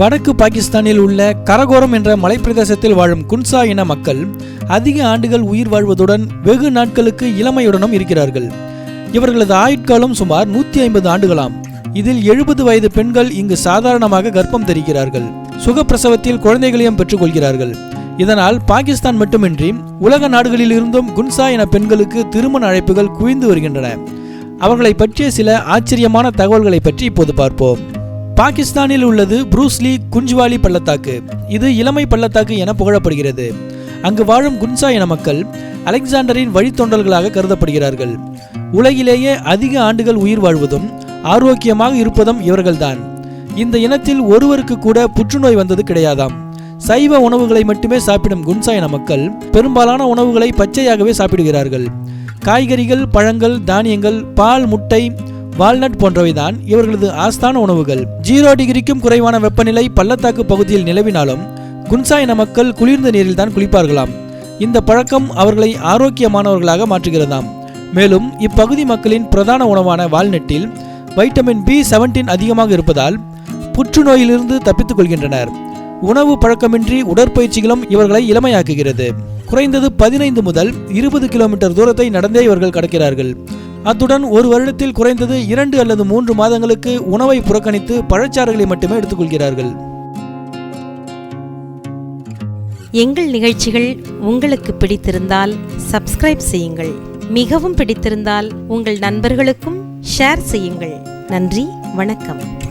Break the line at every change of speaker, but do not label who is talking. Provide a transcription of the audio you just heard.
வடக்கு பாகிஸ்தானில் உள்ள கரகோரம் என்ற மலைப்பிரதேசத்தில் வாழும் குன்சா இன மக்கள் அதிக ஆண்டுகள் உயிர் வாழ்வதுடன் வெகு நாட்களுக்கு இளமையுடனும் இருக்கிறார்கள். இவர்களது ஆயுட்காலம் சுமார் நூற்றி ஐம்பது ஆண்டுகளாம். இதில் எழுபது வயது பெண்கள் இங்கு சாதாரணமாக கர்ப்பம் தெரிகிறார்கள் சுகப்பிரசவத்தில் குழந்தைகளையும் பெற்றுக்கொள்கிறார்கள். இதனால் பாகிஸ்தான் மட்டுமின்றி உலக நாடுகளிலிருந்தும் குன்சா இன பெண்களுக்கு திருமண அழைப்புகள் குவிந்து வருகின்றன. அவர்களை பற்றிய சில ஆச்சரியமான தகவல்களை பற்றி இப்போது பார்ப்போம். பாகிஸ்தானில் உள்ளது புரூஸ்லி குஞ்சுவாலி பள்ளத்தாக்கு. இது இளமை பள்ளத்தாக்கு என புகழப்படுகிறது. அங்கு வாழும் குன்சா இன மக்கள் அலெக்சாண்டரின் வழித்தொண்டல்களாக கருதப்படுகிறார்கள். உலகிலேயே அதிக ஆண்டுகள் உயிர் வாழ்வதும் ஆரோக்கியமாக இருப்பதும் இவர்கள்தான். இந்த இனத்தில் ஒருவருக்கு கூட புற்றுநோய் வந்தது கிடையாதாம். சைவ உணவுகளை மட்டுமே சாப்பிடும் குன்சா இன மக்கள் பெரும்பாலான உணவுகளை பச்சையாகவே சாப்பிடுகிறார்கள். காய்கறிகள் பழங்கள் தானியங்கள் பால் முட்டை வால்நட் போன்றவைதான் இவர்களது ஆஸ்தான உணவுகள். ஜீரோ டிகிரிக்கும் குறைவான வெப்பநிலை பள்ளத்தாக்கு பகுதியில் நிலவினாலும் குன்சா இன மக்கள் குளிர்ந்த நீரில் தான் குளிப்பார்களாம். இந்த பழக்கம் அவர்களை ஆரோக்கியமானவர்களாக மாற்றுகிறதாம். மேலும் இப்பகுதி மக்களின் பிரதான உணவான வால்நட்டில் வைட்டமின் பி செவன்டீன் அதிகமாக இருப்பதால் புற்றுநோயிலிருந்து தப்பித்துக் கொள்கின்றனர். உணவு பழக்கமின்றி உடற்பயிற்சிகளும் இவர்களை இளமையாக்குகிறது. குறைந்தது பதினைந்து முதல் இருபது கிலோமீட்டர் தூரத்தை நடந்தே இவர்கள் கடக்கிறார்கள். அத்துடன் ஒரு வருடத்தில் குறைந்தது இரண்டு அல்லது மூன்று மாதங்களுக்கு உணவை புறக்கணித்து பழச்சாறுகளை மட்டுமே எடுத்துக்கொள்கிறார்கள்.
எங்கள் நிகழ்ச்சிகள் உங்களுக்கு பிடித்திருந்தால் சப்ஸ்கிரைப் செய்யுங்கள். மிகவும் பிடித்திருந்தால் உங்கள் நண்பர்களுக்கும் ஷேர் செய்யுங்கள். நன்றி வணக்கம்.